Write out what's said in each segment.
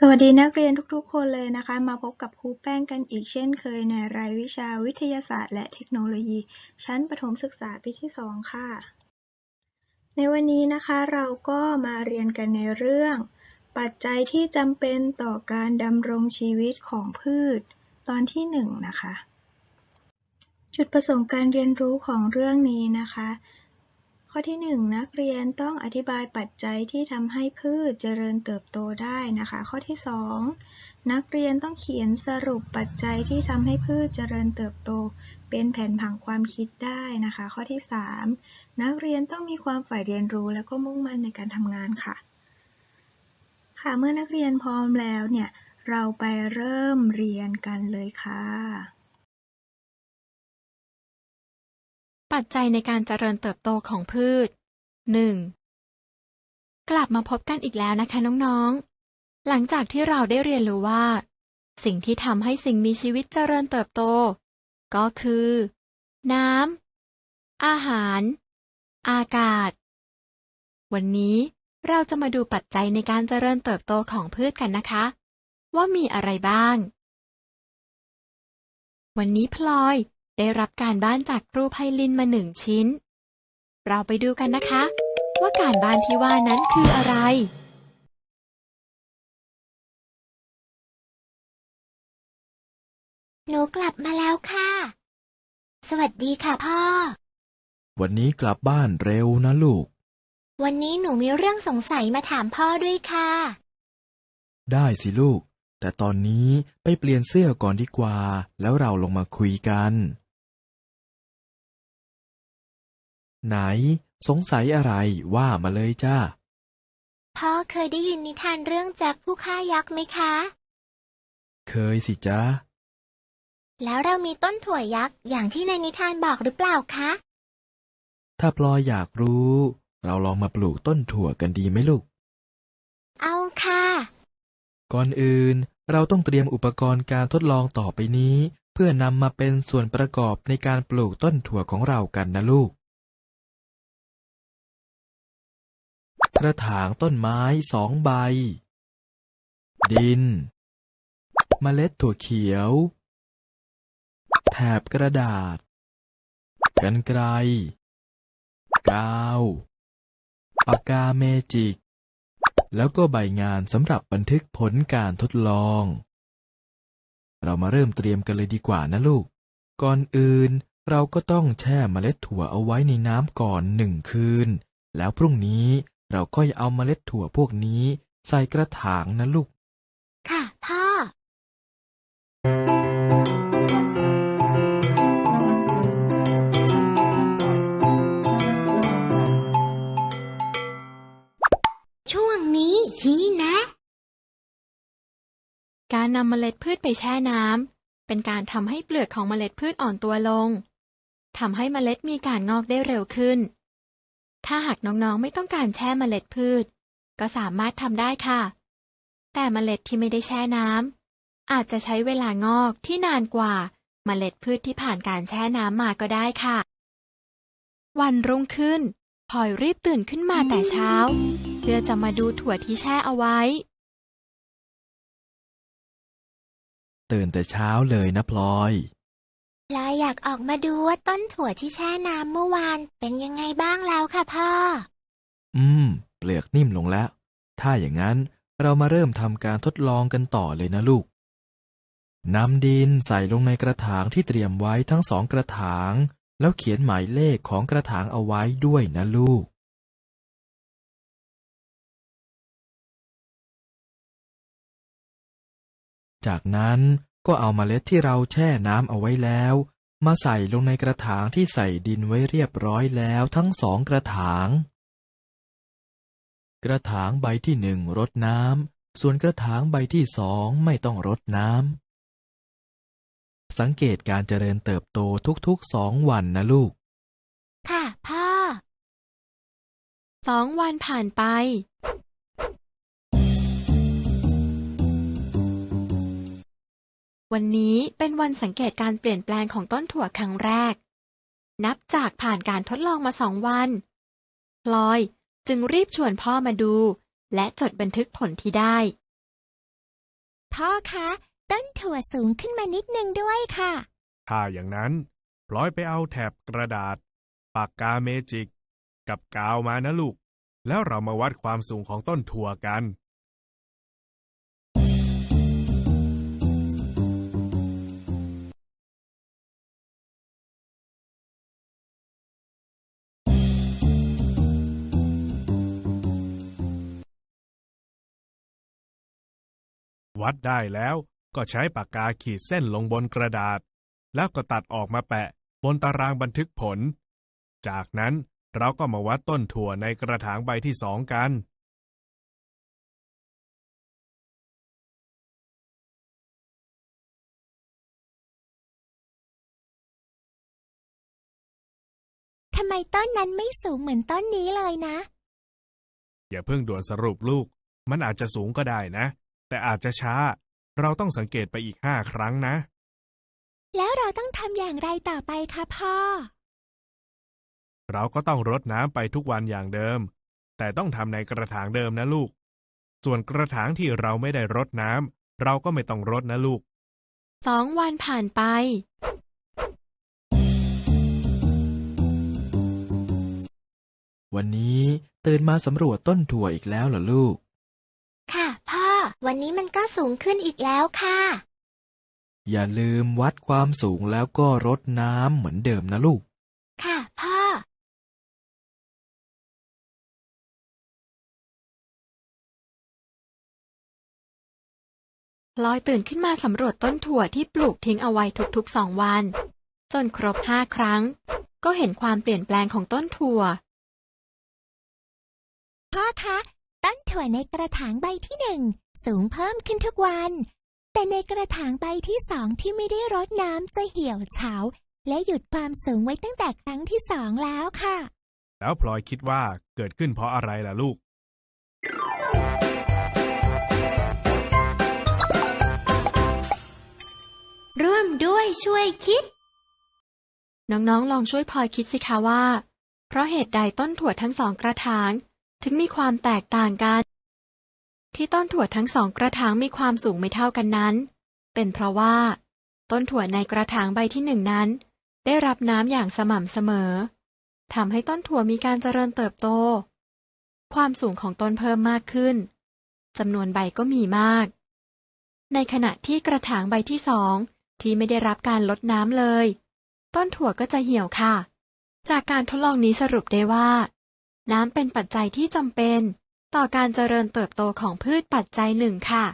สวัสดีนักเรียนทุกๆ คนเลยนะคะ มาพบกับครูแป้งกันอีกเช่นเคยในรายวิชาวิทยาศาสตร์และเทคโนโลยี ชั้นประถมศึกษาปีที่ 2 ค่ะ ในวันนี้นะคะเราก็มาเรียนกันในเรื่อง ปัจจัยที่จำเป็นต่อการดำรงชีวิตของพืช ตอนที่ 1 นะคะ จุดประสงค์การเรียนรู้ของเรื่องนี้นะคะ ข้อที่ 1 นักเรียนต้องอธิบายปัจจัยที่ทำให้พืชเจริญเติบโตได้นะคะ ข้อที่ 2 นักเรียนต้องเขียนสรุปปัจจัยที่ทำให้พืชเจริญเติบโต เป็นแผนผังความคิดได้นะคะ ข้อที่ 3 นักเรียนต้องมีความใฝ่เรียนรู้และก็มุ่งมั่นในการทำงานค่ะ ค่ะเมื่อนักเรียนพร้อมแล้วเนี่ยเราไปเริ่มเรียนกันเลยค่ะ ปัจจัยในการเจริญเติบโตของพืช 1. กลับมาพบกันอีกแล้วนะคะน้องๆ หลังจากที่เราได้เรียนรู้ว่า สิ่งที่ทำให้สิ่งมีชีวิตเจริญเติบโต ก็คือ น้ำ อาหาร อากาศ วันนี้เราจะมาดูปัจจัยในการเจริญเติบโตของพืชกันนะคะ ว่ามีอะไรบ้าง วันนี้พลอย ได้รับการบ้านจากครูไพลินมาหนึ่งชิ้น เราไปดูกันนะคะ ว่าการบ้านที่ว่านั้นคืออะไร หนูกลับมาแล้วค่ะ สวัสดีค่ะพ่อ วันนี้กลับบ้านเร็วนะลูก วันนี้หนูมีเรื่องสงสัยมาถามพ่อด้วยค่ะ ได้สิลูก แต่ตอนนี้ไปเปลี่ยนเสื้อก่อนดีกว่า แล้วเราลงมาคุยกัน ไหน สงสัยอะไรว่ามาเลยจ้า พ่อเคยได้ยินนิทานเรื่องแจ็คผู้ฆ่ายักษ์ไหมคะ เคยสิจ้า แล้วเรามีต้นถั่วยักษ์อย่างที่ในนิทานบอกหรือเปล่าคะ ถ้าพลอยอยากรู้ เราลองมาปลูกต้นถั่วกันดีไหมลูก เอาค่ะ ก่อนอื่นเราต้องเตรียมอุปกรณ์การทดลองต่อไปนี้ เพื่อนำมาเป็นส่วนประกอบในการปลูกต้นถั่วของเรากันนะลูก กระถางต้นไม้สองใบ ดินเมล็ดถั่วเขียว แถบกระดาษ กันไกรกาว ปากกาเมจิก แล้วก็ใบงานสำหรับบันทึกผลการทดลอง เรามาเริ่มเตรียมกันเลยดีกว่านะลูก ก่อนอื่นเราก็ต้องแช่เมล็ดถั่วเอาไว้ในน้ำก่อนหนึ่งคืน แล้วพรุ่งนี้ เราก็เอาเมล็ดถั่วพวกนี้ใส่กระถางนะลูก ค่ะพ่อ ช่วงนี้ชี้แนะ การนำเมล็ดพืชไปแช่น้ำเป็นการทำให้เปลือกของเมล็ดพืชอ่อนตัวลงทำให้เมล็ดมีการงอกได้เร็วขึ้น ถ้าหากน้องๆไม่ต้องการแช่เมล็ดพืช ก็สามารถทำได้ค่ะ แต่เมล็ดที่ไม่ได้แช่น้ำอาจจะใช้เวลางอกที่นานกว่าเมล็ดพืชที่ผ่านการแช่น้ำมาก็ได้ค่ะ วันรุ่งขึ้นพลอยรีบตื่นขึ้นมาแต่เช้า เพื่อจะมาดูถั่วที่แช่เอาไว้ ตื่นแต่เช้าเลยนะพลอย พลอยอยากออกมาดูว่าต้นถั่วที่แช่น้ำเมื่อวานเป็นยังไงบ้างแล้วค่ะพ่อ อืม เปลือกนิ่มลงแล้ว ถ้าอย่างนั้นเรามาเริ่มทำการทดลองกันต่อเลยนะลูกนำดินใส่ลงในกระถางที่เตรียมไว้ทั้งสองกระถาง แล้วเขียนหมายเลขของกระถางเอาไว้ด้วยนะลูก จากนั้น ก็เอามาเมล็ดที่เราแช่น้ำเอาไว้แล้ว มาใส่ลงในกระถางที่ใส่ดินไว้เรียบร้อยแล้วทั้งสองกระถาง กระถางใบที่หนึ่งรดน้ำส่วนกระถางใบที่สองไม่ต้องรดน้ำสังเกตการเจริญเติบโตทุกๆสองวันนะลูก ค่ะพ่อสองวันผ่านไป วันนี้เป็นวันสังเกตการเปลี่ยนแปลงของต้นถั่วครั้งแรก นับจากผ่านการทดลองมาสองวัน พลอยจึงรีบชวนพ่อมาดู และจดบันทึกผลที่ได้ พ่อคะ ต้นถั่วสูงขึ้นมานิดนึงด้วยค่ะ ถ้าอย่างนั้น พลอยไปเอาแถบกระดาษ ปากกาเมจิก กับกาวมานะลูก แล้วเรามาวัดความสูงของต้นถั่วกัน วัดได้แล้วก็ใช้ปากกาขีดเส้นลงบนกระดาษ แล้วก็ตัดออกมาแปะบนตารางบันทึกผล จากนั้นเราก็มาวัดต้นถั่วในกระถางใบที่สองกัน ทำไมต้นนั้นไม่สูงเหมือนต้นนี้เลยนะ อย่าเพิ่งด่วนสรุปลูก มันอาจจะสูงก็ได้นะ แต่อาจจะช้า เราต้องสังเกตไปอีกห้าครั้งนะ แล้วเราต้องทำอย่างไรต่อไปคะพ่อ เราก็ต้องรดน้ำไปทุกวันอย่างเดิม แต่ต้องทำในกระถางเดิมนะลูก ส่วนกระถางที่เราไม่ได้รดน้ำเราก็ไม่ต้องรดนะลูก สองวันผ่านไป วันนี้ตื่นมาสำรวจต้นถั่วอีกแล้วเหรอลูกค่ะพ่อ วันนี้มันก็สูงขึ้นอีกแล้วค่ะ อย่าลืมวัดความสูงแล้วก็รดน้ำเหมือนเดิมนะลูก ค่ะพ่อ พลอยตื่นขึ้นมาสำรวจต้นถั่วที่ปลูกทิ้งเอาไว้ทุกๆสองวัน จนครบห้าครั้ง ก็เห็นความเปลี่ยนแปลงของต้นถั่ว พ่อคะ ต้นถั่วในกระถางใบที่หนึ่งสูงเพิ่มขึ้นทุกวัน แต่ในกระถางใบที่สองที่ไม่ได้รดน้ำจะเหี่ยวเฉา และหยุดความสูงไว้ตั้งแต่ครั้งที่สองแล้วค่ะ แล้วพลอยคิดว่าเกิดขึ้นเพราะอะไรล่ะลูก ร่วมด้วยช่วยคิด น้องๆ ลองช่วยพลอยคิดสิคะว่า เพราะเหตุใดต้นถั่วทั้งสองกระถาง ถึงมีความแตกต่างกัน ที่ต้นถั่วทั้งสองกระถางมีความสูงไม่เท่ากันนั้น เป็นเพราะว่า ต้นถั่วในกระถางใบที่หนึ่งนั้น ได้รับน้ำอย่างสม่ำเสมอทำให้ต้นถั่วมีการเจริญเติบโต ความสูงของต้นเพิ่มมากขึ้นจำนวนใบก็มีมาก ในขณะที่กระถางใบที่สองที่ไม่ได้รับการลดน้ำเลย ต้นถั่วก็จะเหี่ยวค่ะ จากการทดลองนี้สรุปได้ว่า น้ำเป็นปัจจัยที่จำเป็น ต่อการเจริญเติบโตของพืชปัจจัยหนึ่งค่ะ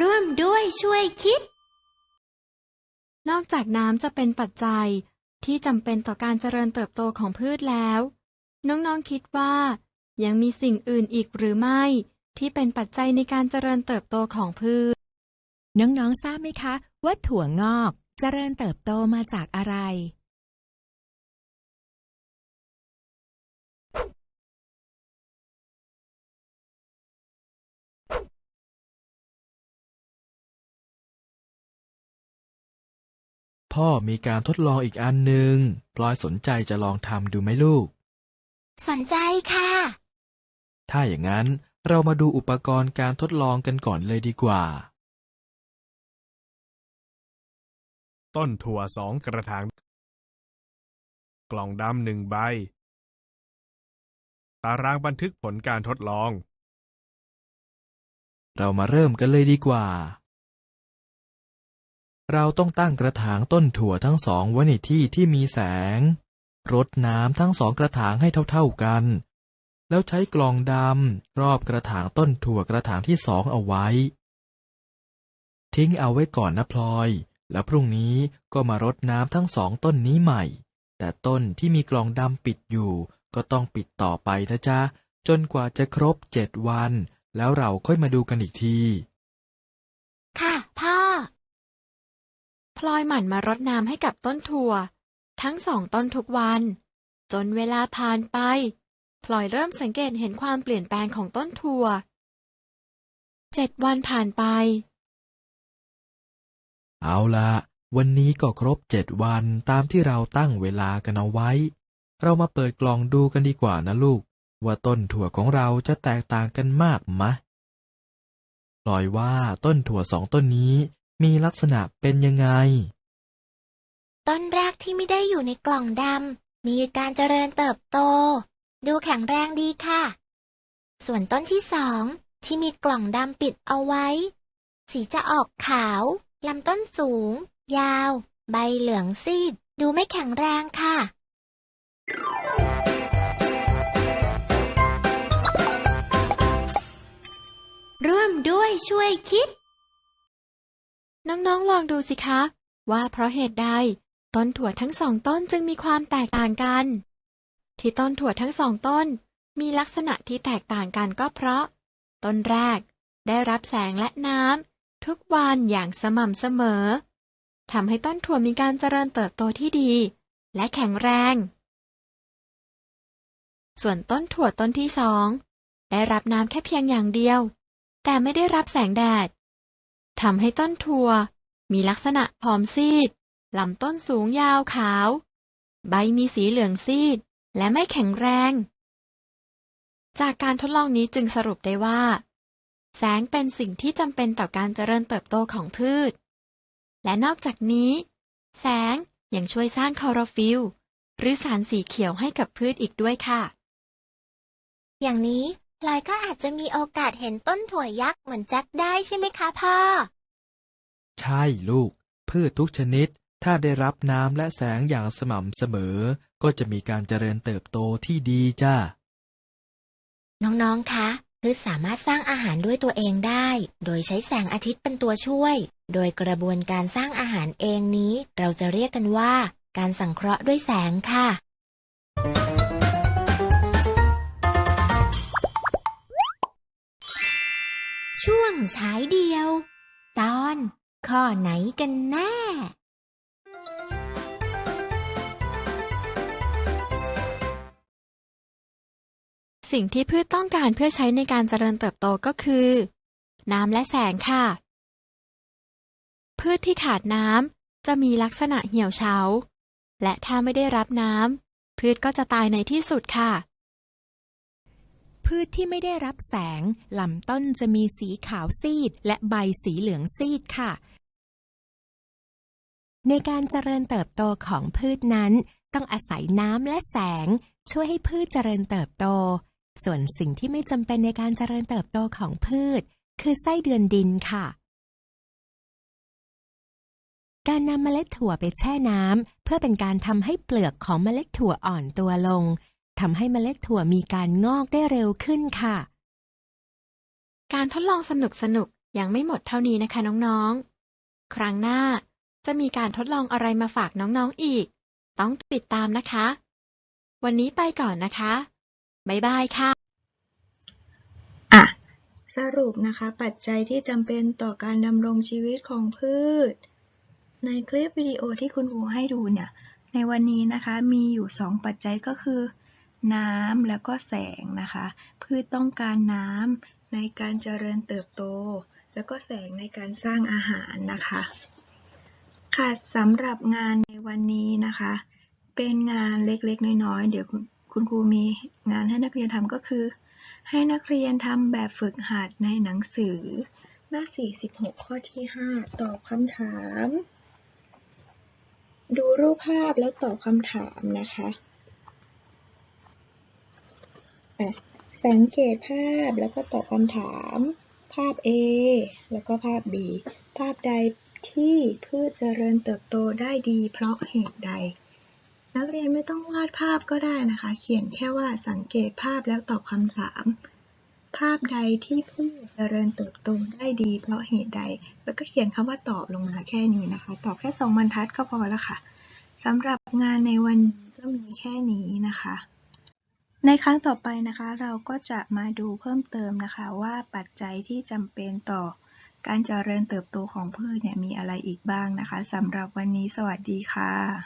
ร่วมด้วยช่วยคิด นอกจากน้ำจะเป็นปัจจัยที่จำเป็นต่อการเจริญเติบโตของพืชแล้ว น้องๆคิดว่า ยังมีสิ่งอื่นอีกหรือไม่ ที่เป็นปัจจัยในการเจริญเติบโตของพืช น้องๆ ทราบไหมคะว่าถั่วงอกเจริญเติบโตมาจากอะไร พ่อมีการทดลองอีกอันหนึ่งพลอยสนใจจะลองทำดูไหมลูก สนใจค่ะ ถ้าอย่างนั้นเรามาดูอุปกรณ์การทดลองกันก่อนเลยดีกว่า ต้นถั่วสองกระถาง กล่องดำหนึ่งใบ ตารางบันทึกผลการทดลอง เรามาเริ่มกันเลยดีกว่า เราต้องตั้งกระถางต้นถั่วทั้งสองไว้ในที่ที่มีแสง รดน้ำทั้งสองกระถางให้เท่าๆกัน แล้วใช้กล่องดำรอบกระถางต้นถั่วกระถางที่สองเอาไว้ ทิ้งเอาไว้ก่อนนะพลอย แล้วพรุ่งนี้ก็มารดน้ำทั้งสองต้นนี้ใหม่ แต่ต้นที่มีกล่องดำปิดอยู่ ก็ต้องปิดต่อไปนะจ๊ะ จนกว่าจะครบเจ็ดวัน แล้วเราค่อยมาดูกันอีกที ค่ะ พ่อ พลอยหมั่นมารดน้ำให้กับต้นถั่ว ทั้งสองต้นทุกวัน จนเวลาผ่านไป พลอยเริ่มสังเกตเห็นความเปลี่ยนแปลงของต้นถั่วเจ็ดวันผ่านไป เอาละวันนี้ก็ครบเจ็ดวันตามที่เราตั้งเวลากันเอาไว้ เรามาเปิดกล่องดูกันดีกว่านะลูก ว่าต้นถั่วของเราจะแตกต่างกันมากมะลอยว่าต้นถั่วสองต้นนี้มีลักษณะเป็นยังไง ต้นแรกที่ไม่ได้อยู่ในกล่องดำมีการเจริญเติบโต ดูแข็งแรงดีค่ะ ส่วนต้นที่สองที่มีกล่องดำปิดเอาไว้ สีจะออกขาว ลำต้นสูง ยาว ใบเหลืองซีด ดูไม่แข็งแรงค่ะ ร่วมด้วยช่วยคิด น้องๆ ลองดูสิคะ ว่าเพราะเหตุใด ต้นถั่วทั้งสองต้นจึงมีความแตกต่างกัน ที่ต้นถั่วทั้งสองต้น มีลักษณะที่แตกต่างกันก็เพราะ ต้นแรกได้รับแสงและน้ำ ทุกวันอย่างสม่ำเสมอทำให้ต้นถั่วมีการเจริญเติบโตที่ดี และแข็งแรง ส่วนต้นถั่วต้นที่สองได้รับน้ำแค่เพียงอย่างเดียว แต่ไม่ได้รับแสงแดดทำให้ต้นถั่วมีลักษณะผอมซีดลำต้นสูงยาวขาว ใบมีสีเหลืองซีด และไม่แข็งแรง จากการทดลองนี้จึงสรุปได้ว่า แสงเป็นสิ่งที่จำเป็นต่อการเจริญเติบโตของพืช และนอกจากนี้ แสงยังช่วยสร้างคลอโรฟิลล์หรือสารสีเขียวให้กับพืชอีกด้วยค่ะ อย่างนี้พลอยก็อาจจะมีโอกาสเห็นต้นถั่วยักษ์เหมือนแจ็คได้ใช่ไหมคะพ่อ ใช่ลูก พืชทุกชนิด ถ้าได้รับน้ำและแสงอย่างสม่ำเสมอ ก็จะมีการเจริญเติบโตที่ดีจ้าน้อง ๆ คะ พืชสามารถสร้างอาหารด้วยตัวเองได้ โดยใช้แสงอาทิตย์เป็นตัวช่วย โดยกระบวนการสร้างอาหารเองนี้ เราจะเรียกกันว่า การสังเคราะห์ด้วยแสงค่ะ ช่วงฉายเดียว ตอนข้อไหนกันแน่ สิ่งที่พืชต้องการเพื่อใช้ในการเจริญเติบโตก็คือ น้ำและแสงค่ะ พืชที่ขาดน้ำจะมีลักษณะเหี่ยวเฉา และถ้าไม่ได้รับน้ำพืชก็จะตายในที่สุดค่ะ พืชที่ไม่ได้รับแสงลำต้นจะมีสีขาวซีด และใบสีเหลืองซีดค่ะ ในการเจริญเติบโตของพืชนั้น ต้องอาศัยน้ำและแสงช่วยให้พืชเจริญเติบโต ส่วนสิ่งที่ไม่จำเป็นในการเจริญเติบโตของพืช คือไส้เดือนดินค่ะ การนำเมล็ดถั่วไปแช่น้ำเพื่อเป็นการทำให้เปลือกของเมล็ดถั่วอ่อนตัวลงทำให้เมล็ดถั่วมีการงอกได้เร็วขึ้นค่ะ การทดลองสนุกๆยังไม่หมดเท่านี้นะคะน้องๆ ครั้งหน้าจะมีการทดลองอะไรมาฝากน้องๆอีก ต้องติดตามนะคะ วันนี้ไปก่อนนะคะ บ๊ายบายค่ะอะสรุปนะคะ ปัจจัยที่จำเป็นต่อการดำรงชีวิตของพืช ในคลิปวิดีโอที่คุณครูให้ดูเนี่ย ในวันนี้นะคะมีอยู่ 2 ปัจจัยก็คือ น้ำแล้วก็แสงนะคะ พืชต้องการน้ำในการเจริญเติบโต แล้วก็แสงในการสร้างอาหารนะคะ ค่ะสำหรับงานในวันนี้นะคะ เป็นงานเล็กๆ น้อยๆ เดี๋ยว คุณครูมีงานให้นักเรียนทำก็คือ ให้นักเรียนทำแบบฝึกหัดในหนังสือ หน้า 46 ข้อที่ 5 ตอบคำถาม ดูรูปภาพแล้วตอบคำถามนะคะอะสังเกตภาพแล้วก็ตอบคำถาม ภาพ A แล้วก็ภาพ B ภาพใดที่พืชเจริญเติบโตได้ดีเพราะเหตุใด นักเรียนไม่ต้องวาดภาพก็ได้นะคะ เขียนแค่ว่าสังเกตภาพแล้วตอบคำถาม ภาพใดที่พืชเจริญเติบโตได้ดี เพราะเหตุใด แล้วก็เขียนคำว่าตอบลงมาแค่นี้นะคะ ตอบแค่สองบรรทัดก็พอแล้วค่ะสำหรับงานในวันนี้ก็มีแค่นี้นะคะ ในครั้งต่อไปนะคะ เราก็จะมาดูเพิ่มเติมนะคะ ว่าปัจจัยที่จำเป็นต่อการเจริญเติบโตของพืชเนี่ยมีอะไรอีกบ้างนะคะสำหรับวันนี้สวัสดีค่ะ